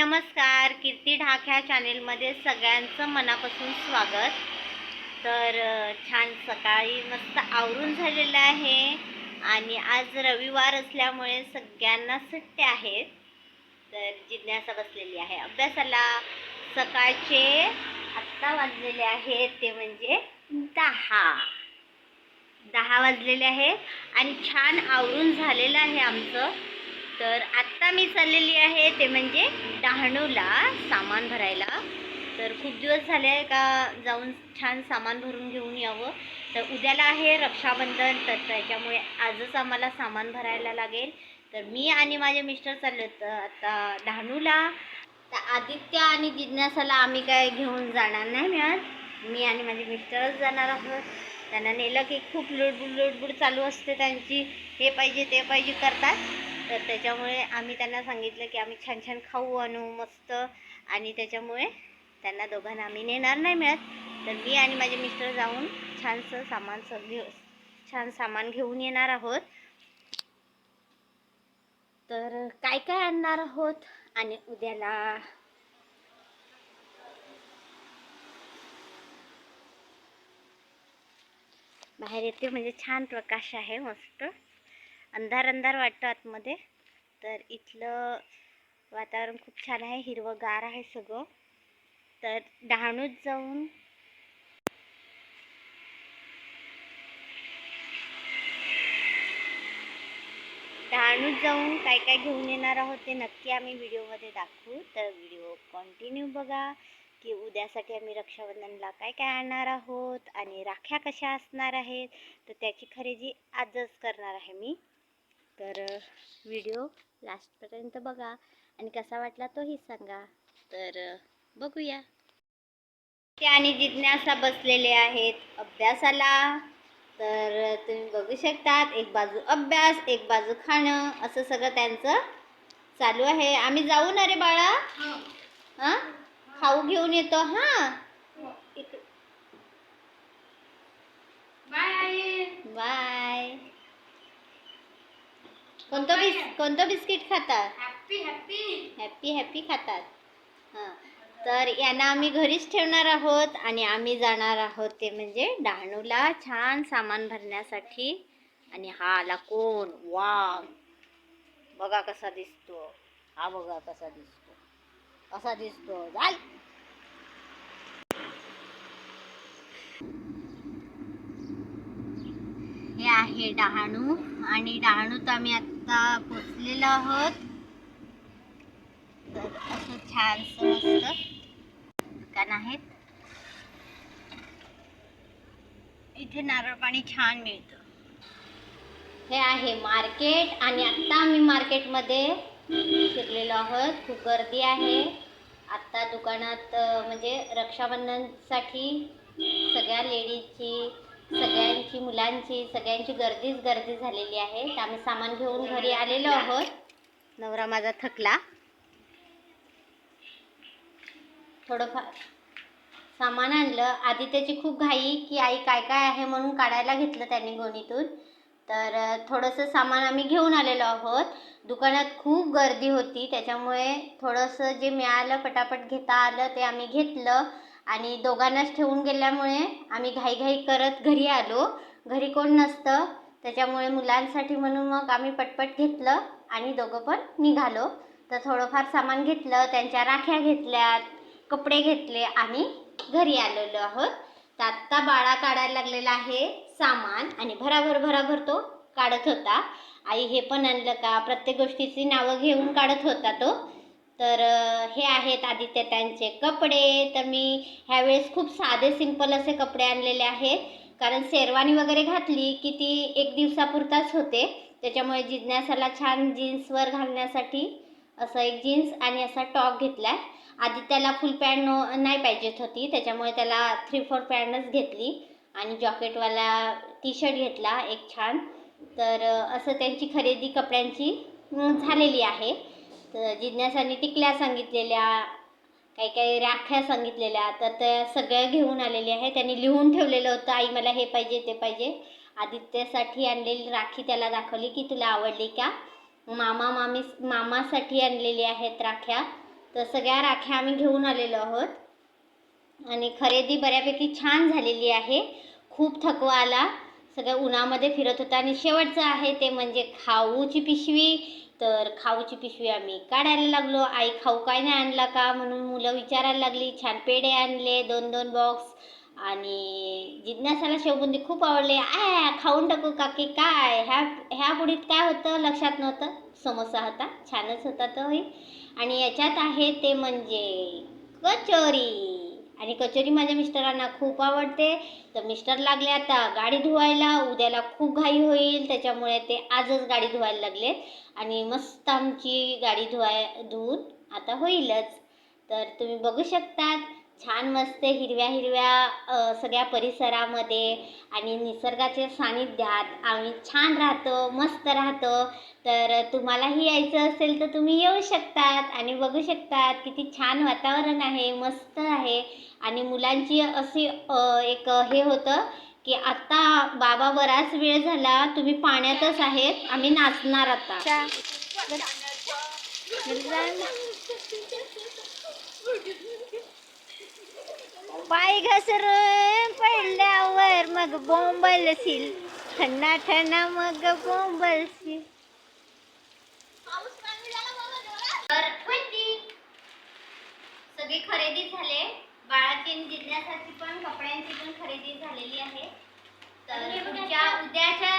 नमस्कार कीर्ती ढाक ह्या चॅनेलमध्ये सगळ्यांचं मनापासून स्वागत. तर छान सकाळी मस्त आवरून झालेलं आहे आणि आज रविवार असल्यामुळे सगळ्यांना सुट्टे आहेत. तर जिज्ञासा बसलेली आहे. अभ्यासाला सकाळचे आत्ता वाजलेले आहेत ते म्हणजे दहा. दहा वाजलेले आहे आणि छान आवरून झालेलं आहे आमचं. तर आत्ता मी चाललेली आहे ते म्हणजे डहाणूला सामान भरायला. तर खूप दिवस झाले आहे का जाऊन छान सामान भरून घेऊन यावं. तर उद्याला आहे रक्षाबंधन तर त्याच्यामुळे आजच आम्हाला सामान भरायला लागेल. तर मी आणि माझे मिस्टर चालले आहेत आता डहाणूला. तर आदित्य आणि जिज्ञासाला आम्ही काय घेऊन जाणार नाही मिळत. मी आणि माझे मिस्टरच जाणार आहोत. त्यांना नेलं की खूप लुडबुड लुडबुड चालू असते त्यांची. हे पाहिजे ते पाहिजे करतात. तर त्याच्यामुळे आम्ही त्यांना सांगितलं की आम्ही छान छान खाऊ आणू मस्त. आणि त्याच्यामुळे त्यांना दोघांना आम्ही नेणार नाही मिळत. तर मी आणि माझे मिस्टर जाऊन छानसं सामान स घेऊ छान सामान घेऊन येणार आहोत. तर काय काय आणणार आहोत? आणि उद्याला बाहेर येते म्हणजे छान प्रकाश आहे मस्त. अंधार अंधार वाटतं आतमध्ये. तर इथलं वातावरण खूप छान आहे हिरवंगार आहे सगळं. तर डहाणूत जाऊन डहाणूत जाऊन काय काय घेऊन येणार आहोत ते नक्की आम्ही व्हिडिओमध्ये दाखवू. तर व्हिडिओ कंटिन्यू बघा की उद्यासाठी आम्ही रक्षाबंधनला काय काय आणणार आहोत आणि राख्या कशा असणार आहेत तर त्याची खरेदी आजच करणार आहे मी. तर व्हिडिओ लास्टपर्यंत बघा आणि कसा वाटला तोही सांगा. तर बघूया. ते आणि जिज्ञासा बसलेले आहेत अभ्यासाला. तर तुम्ही बघू शकतात एक बाजू अभ्यास एक बाजू खाणं असं सगळं त्यांचं चालू आहे. आम्ही जाऊ ना रे बाळा? हां. खाऊ घेऊन येतो हां? बाय कोणतं बिस कोणतं बिस्किट खातात? हॅपी हॅपी हॅपी हॅपी खातात. हां. तर यांना आम्ही घरीच ठेवणार आहोत आणि आम्ही जाणार आहोत ते म्हणजे डहाणूला छान सामान भरण्यासाठी. आणि हा आला कोण? वाघ. बघा कसा दिसतो. हा बघा कसा दिसतो. कसा दिसतो. जाय. हे आहे डहाणू. आणि डहाणूत आम्ही आता पोचलेलो आहोत. तर असं छान मस्त दुकान आहेत. इथे नारळ पाणी छान मिळतं. हे आहे मार्केट आणि आत्ता आम्ही मार्केटमध्ये फिरलेलो आहोत. खूप गर्दी आहे. आत्ता दुकानात म्हणजे रक्षाबंधनसाठी सगळ्या लेडीजची सगळ्यांची मुलांची सगळ्यांची गर्दीच गर्दी झालेली आहे. तर आम्ही सामान घेऊन घरी आलेलो आहोत. नवरा माझा थकला. थोडंफार सामान आणलं. आधी त्याची खूप घाई की आई काय काय आहे म्हणून काढायला घेतलं त्यांनी गोणीतून. तर थोडंसं सामान आम्ही घेऊन आलेलो आहोत. दुकानात खूप गर्दी होती. त्याच्यामुळे थोडंसं जे मिळालं पटापट घेता आलं ते आम्ही घेतलं. आणि दोघांनाच ठेवून गेल्यामुळे आम्ही घाईघाई करत घरी आलो. घरी कोण नसतं. त्याच्यामुळे मुलांसाठी म्हणून मग आम्ही पटपट घेतलं आणि दोघं पण निघालो. तर थोडंफार सामान घेतलं त्यांच्या राख्या घेतल्यात कपडे घेतले आणि घरी आलेलो आहोत. तर आत्ता बाळा काढायला लागलेला आहे सामान आणि भराभर भराभर तो काढत होता. आई हे पण आणलं का? प्रत्येक गोष्टीची नावं घेऊन काढत होता तो. तर हे आहेत आदित्य त्यांचे कपडे. तर मी ह्यावेळेस खूप साधे सिंपल असे कपडे आणलेले आहेत. कारण शेरवानी वगैरे घातली की ती एक दिवसापुरताच होते. त्याच्यामुळे जिज्ञासाला छान जीन्सवर घालण्यासाठी असं एक जीन्स आणि असा टॉप घेतला आहे आधी त्याला फुल पॅन्ट नो नाही पाहिजेत होती. त्याच्यामुळे त्याला थ्री फोर पॅन्टच घेतली आणि जॉकेटवाला टी शर्ट घेतला एक छान. तर असं त्यांची खरेदी कपड्यांची झालेली आहे. तर जिज्ञासाने टिकल्या सांगितलेल्या काही काही राख्या सांगितलेल्या तर त्या सगळ्या घेऊन आलेल्या आहे. त्यांनी लिहून ठेवलेलं होतं आई मला हे पाहिजे ते पाहिजे. आदित्यसाठी आणलेली राखी त्याला दाखवली की तुला आवडली का? मामा मामी मामासाठी आणलेली आहेत राख्या. तर सगळ्या राख्या आम्ही घेऊन आलेलो आहोत. आणि खरेदी बऱ्यापैकी छान झालेली आहे. खूप थकवा आला. सगळ्या उन्हामध्ये फिरत होता. आणि शेवटचं आहे ते म्हणजे खाऊची पिशवी. तर खाऊची पिशवी आम्ही काढायला लागलो. आई खाऊ काय नाही आणला का? म्हणून मुलं विचारायला लागली. छान पेढे आणले दोन दोन बॉक्स आणि जिज्ञासाला शेवबुंदी खूप आवडले. आय खाऊन टाकू काकी काय? ह्या ह्या पुढीत काय होतं? लक्षात नव्हतं. समोसा होता. छानच होता तोही आणि याच्यात आहे ते म्हणजे कचोरी. आणि कचोरी माझ्या मिस्टरांना खूप आवडते. तर मिस्टर लागले आता गाडी धुवायला. उद्याला खूप घाई होईल त्याच्यामुळे ते आजच गाडी धुवायला लागले. आणि मस्त आमची गाडी धुवाय धुवून आता होईलच. तर तुम्ही बघू शकतात छान मस्त हिरव्या हिरव्या सगळ्या परिसरामध्ये आणि निसर्गाच्या सानिध्यात आम्ही छान राहतो मस्त राहतो. तर तुम्हालाही यायचं असेल तर तुम्ही येऊ शकतात आणि बघू शकतात. किती छान वातावरण आहे मस्त आहे. आणि मुलांची अशी एक हे होतं की आत्ता बाबा बराच वेळ झाला तुम्ही पाण्यातच आहेत आम्ही नाचणार आता. पाय घसरून पडल्यावर मग बोंबलशील ठन्ना ठन्ना मग बोंबलशील तर सगळी खरेदी झाले. बाळाची जिज्ञासाची पण कपड्यांची पण खरेदी झालेली आहे. तर उद्याच्या